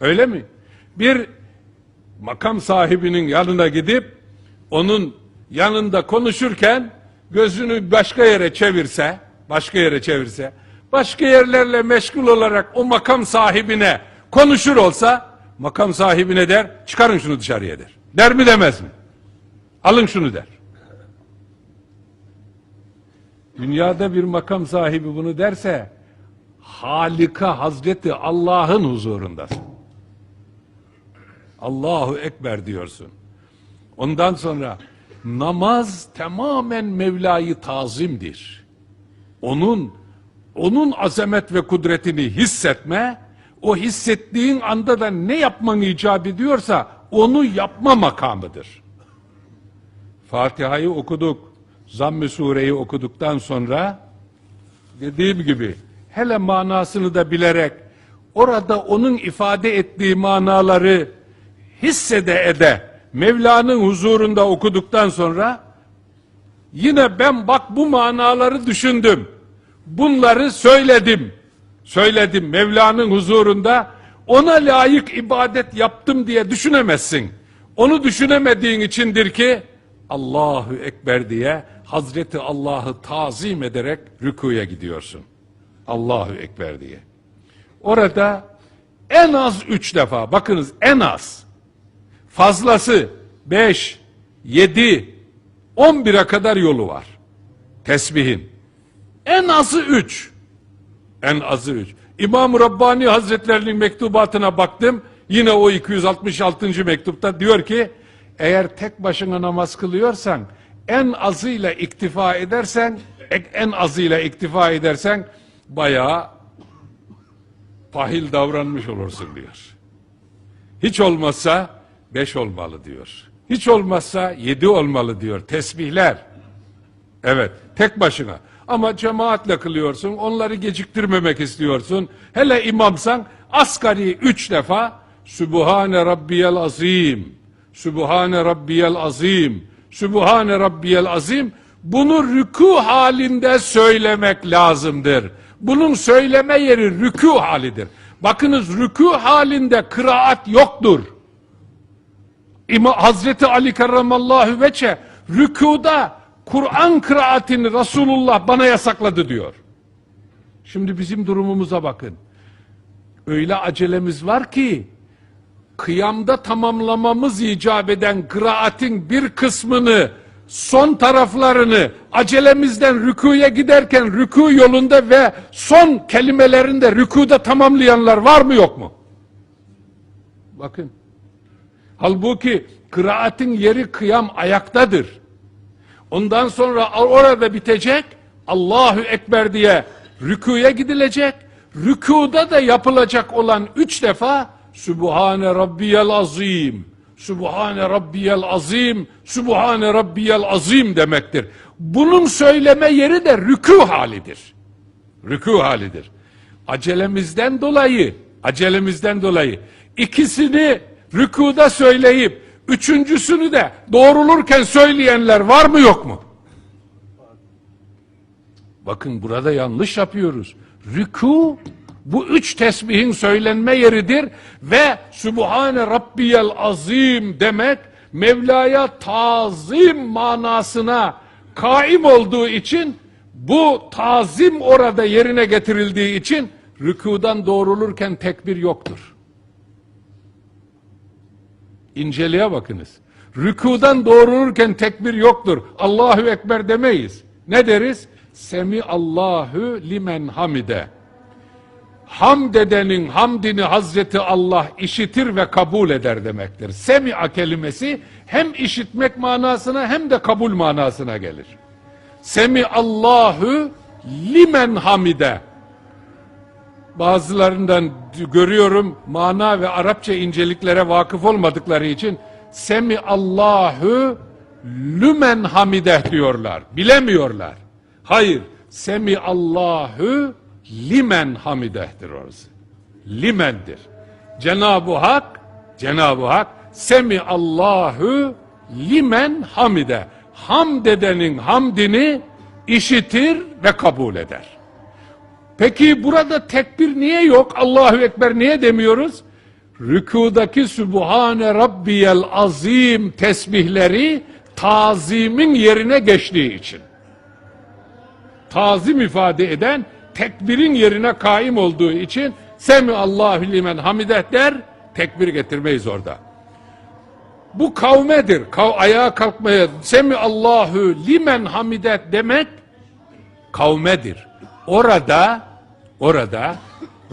Öyle mi? Bir makam sahibinin yanına gidip onun yanında konuşurken gözünü başka yere çevirse, başka yere çevirse, başka yerlerle meşgul olarak o makam sahibine konuşur olsa, makam sahibine der, çıkarın şunu dışarıya der. Der mi demez mi? Alın şunu der. Dünyada bir makam sahibi bunu derse, Halika Hazreti Allah'ın huzurundasın. Allahu Ekber diyorsun. Ondan sonra namaz tamamen Mevla'yı tazimdir. Onun onun azamet ve kudretini hissetme, o hissettiğin anda da ne yapman icap ediyorsa onu yapma makamıdır. Fatiha'yı okuduk, Zamm-ı Sure'yi okuduktan sonra dediğim gibi hele manasını da bilerek orada onun ifade ettiği manaları hissede ede Mevla'nın huzurunda okuduktan sonra yine ben bak bu manaları düşündüm. Bunları söyledim. Söyledim Mevla'nın huzurunda ona layık ibadet yaptım diye düşünemezsin. Onu düşünemediğin içindir ki Allahu Ekber diye Hazreti Allah'ı tazim ederek rükuya gidiyorsun. Allahu Ekber diye. Orada en az üç defa bakınız en az fazlası 5, 7, 11'e kadar yolu var. Tesbihin. En azı 3. En azı 3. İmam Rabbani Hazretlerinin mektubatına baktım. Yine o 266. mektupta diyor ki eğer tek başına namaz kılıyorsan en azıyla iktifa edersen en azıyla iktifa edersen bayağı pahil davranmış olursun diyor. Hiç olmazsa beş olmalı diyor. Hiç olmazsa yedi olmalı diyor. Tesbihler. Evet, tek başına. Ama cemaatle kılıyorsun, onları geciktirmemek istiyorsun. Hele imamsan asgari üç defa Sübhane Rabbiyel Azim, Sübhane Rabbiyel Azim, Sübhane Rabbiyel Azim bunu rükû halinde söylemek lazımdır. Bunun söyleme yeri rükû halidir. Bakınız rükû halinde kıraat yoktur. İma Hazreti Ali karramallahu veçe rükuda Kur'an kıraatini Resulullah bana yasakladı diyor. Şimdi bizim durumumuza bakın. Öyle acelemiz var ki kıyamda tamamlamamız icap eden kıraatin bir kısmını son taraflarını acelemizden rükuya giderken rükû yolunda ve son kelimelerinde rükuda tamamlayanlar var mı yok mu? Bakın. Halbuki kıraatin yeri kıyam ayaktadır. Ondan sonra orada bitecek. Allahu Ekber diye rükuya gidilecek. Rükuda da yapılacak olan üç defa Sübhane Rabbiyel Azim, Sübhane Rabbiyel Azim, Sübhane Rabbiyel Azim demektir. Bunun söyleme yeri de rükû halidir. Rükû halidir. Acelemizden dolayı, acelemizden dolayı ikisini rükuda söyleyip üçüncüsünü de doğrulurken söyleyenler var mı yok mu? Bakın burada yanlış yapıyoruz. Rükû bu üç tesbihin söylenme yeridir ve Sübhane Rabbiyel Azim demek Mevla'ya tazim manasına kaim olduğu için bu tazim orada yerine getirildiği için rükudan doğrulurken tekbir yoktur. İnceliğe bakınız. Rükudan doğrulurken tekbir yoktur. Allahu Ekber demeyiz. Ne deriz? Semi Allahu limen hamide. Hamd edenin hamdini Hazreti Allah işitir ve kabul eder demektir. Semi'a kelimesi hem işitmek manasına hem de kabul manasına gelir. Semi Allahu limen hamide. Bazılarından görüyorum mana ve Arapça inceliklere vakıf olmadıkları için Semi Allahu lümen hamideh diyorlar. Bilemiyorlar. Hayır. Semi Allahu limen hamidehtir orası. Limendir. Cenab-ı Hak Cenab-ı Hak Semi Allahu limen hamide. Hamd edenin hamdini işitir ve kabul eder. Peki burada tekbir niye yok? Allahu Ekber niye demiyoruz? rükudaki Sübhane Rabbiyel Azim tesbihleri tazimin yerine geçtiği için. Tazim ifade eden tekbirin yerine kaim olduğu için Semi Allahu limen hamideh der tekbir getirmeyiz orada. Bu kavmedir. Kav ayağa kalkmaya Semi Allahu limen hamideh demek kavmedir. Orada orada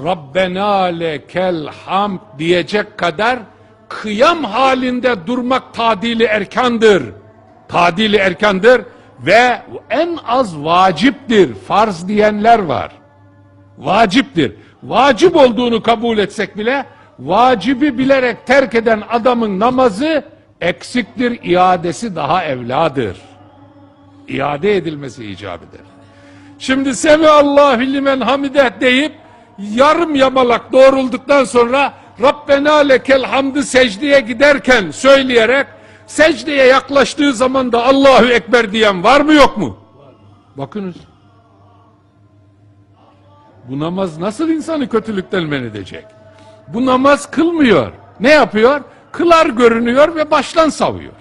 Rabbena lekel hamd diyecek kadar kıyam halinde durmak tadili erkandır. Tadili erkandır ve en az vaciptir. Farz diyenler var. Vaciptir. Vacip olduğunu kabul etsek bile vacibi bilerek terk eden adamın namazı eksiktir, iadesi daha evladır. İade edilmesi icap eder. Şimdi Semi Allahu limen hamideh deyip yarım yamalak doğrulduktan sonra Rabbena lekel hamdı secdeye giderken söyleyerek secdeye yaklaştığı zaman da Allahu Ekber diyen var mı yok mu? Bakınız. Bu namaz nasıl insanı kötülükten men edecek? Bu namaz kılmıyor. Ne yapıyor? Kılar görünüyor ve baştan savuyor.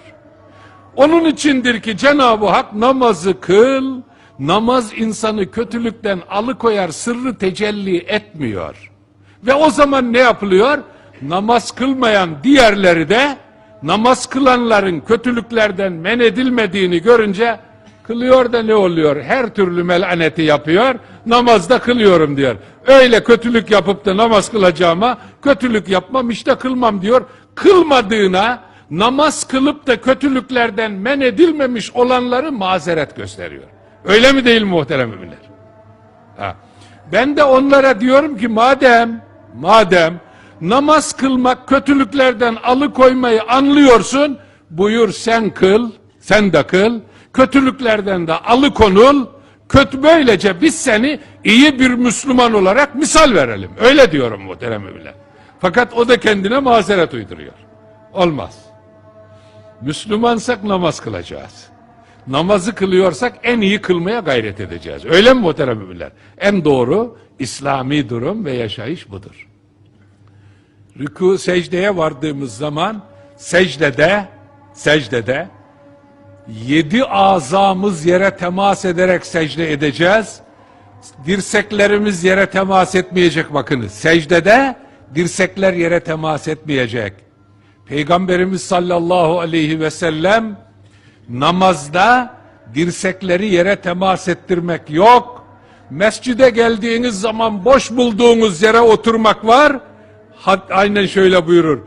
Onun içindir ki Cenab-ı Hak namazı kıl, namaz insanı kötülükten alıkoyar, sırrı tecelli etmiyor. Ve o zaman ne yapılıyor? Namaz kılmayan diğerleri de namaz kılanların kötülüklerden men edilmediğini görünce kılıyor da ne oluyor? Her türlü melaneti yapıyor, namazda kılıyorum diyor. Öyle kötülük yapıp da namaz kılacağıma kötülük yapmam işte kılmam diyor. Kılmadığına namaz kılıp da kötülüklerden men edilmemiş olanları mazeret gösteriyor. Öyle mi değil muhterem müminler? Ha. Ben de onlara diyorum ki madem madem namaz kılmak kötülüklerden alıkoymayı anlıyorsun buyur sen kıl sen de kıl kötülüklerden de alıkonul kötü böylece biz seni iyi bir Müslüman olarak misal verelim. Öyle diyorum muhterem müminler. Fakat o da kendine mazeret uyduruyor. Olmaz. Müslümansak namaz kılacağız. Namazı kılıyorsak en iyi kılmaya gayret edeceğiz. Öyle mi muhterem müminler? En doğru İslami durum ve yaşayış budur. Rükû secdeye vardığımız zaman secdede secdede yedi azamız yere temas ederek secde edeceğiz. Dirseklerimiz yere temas etmeyecek bakınız. Secdede dirsekler yere temas etmeyecek. Peygamberimiz sallallahu aleyhi ve sellem namazda dirsekleri yere temas ettirmek yok. Mescide geldiğiniz zaman boş bulduğunuz yere oturmak var. Hat, aynen şöyle buyurur.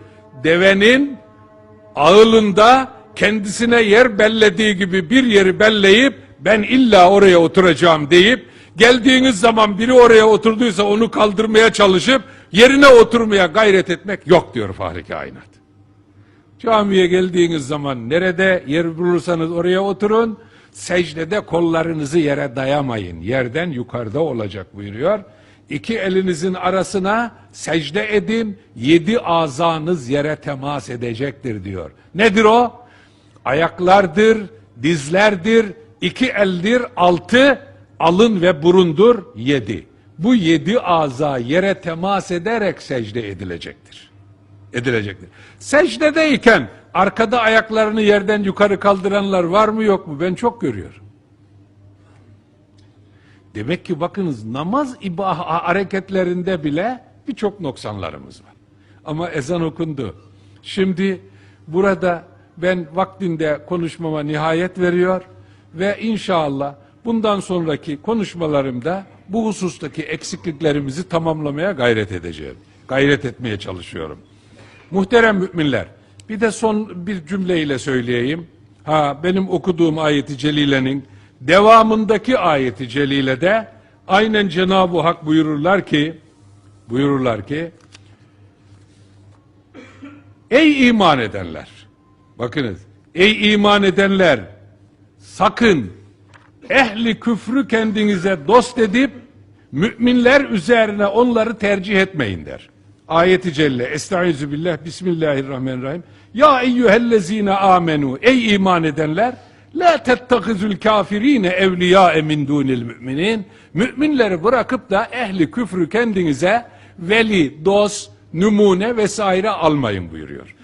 Devenin ağılında kendisine yer bellediği gibi bir yeri belleyip ben illa oraya oturacağım deyip geldiğiniz zaman biri oraya oturduysa onu kaldırmaya çalışıp yerine oturmaya gayret etmek yok diyor Fahri Kainat. Camiye geldiğiniz zaman nerede yer bulursanız oraya oturun. Secdede kollarınızı yere dayamayın. Yerden yukarıda olacak buyuruyor. İki elinizin arasına secde edin. Yedi azanız yere temas edecektir diyor. Nedir o? Ayaklardır, dizlerdir, iki eldir, altı, alın ve burundur, yedi. Bu yedi aza yere temas ederek secde edilecektir edilecektir. Secdedeyken arkada ayaklarını yerden yukarı kaldıranlar var mı yok mu? Ben çok görüyorum. Demek ki bakınız namaz ibah hareketlerinde bile birçok noksanlarımız var. Ama ezan okundu. Şimdi burada ben vaktinde konuşmama nihayet veriyor ve inşallah bundan sonraki konuşmalarımda bu husustaki eksikliklerimizi tamamlamaya gayret edeceğim. Gayret etmeye çalışıyorum. Muhterem müminler, bir de son bir cümleyle söyleyeyim. Ha benim okuduğum ayeti celilenin devamındaki ayeti celilede aynen Cenab-ı Hak buyururlar ki buyururlar ki Ey iman edenler bakınız ey iman edenler sakın ehli küfrü kendinize dost edip müminler üzerine onları tercih etmeyin der. Ayeti celle Estaizu billah Bismillahirrahmanirrahim Ya eyyühellezine amenu Ey iman edenler La tettehizul kafirine evliya min dunil müminin Müminleri bırakıp da ehli küfrü kendinize veli, dost numune vesaire almayın buyuruyor.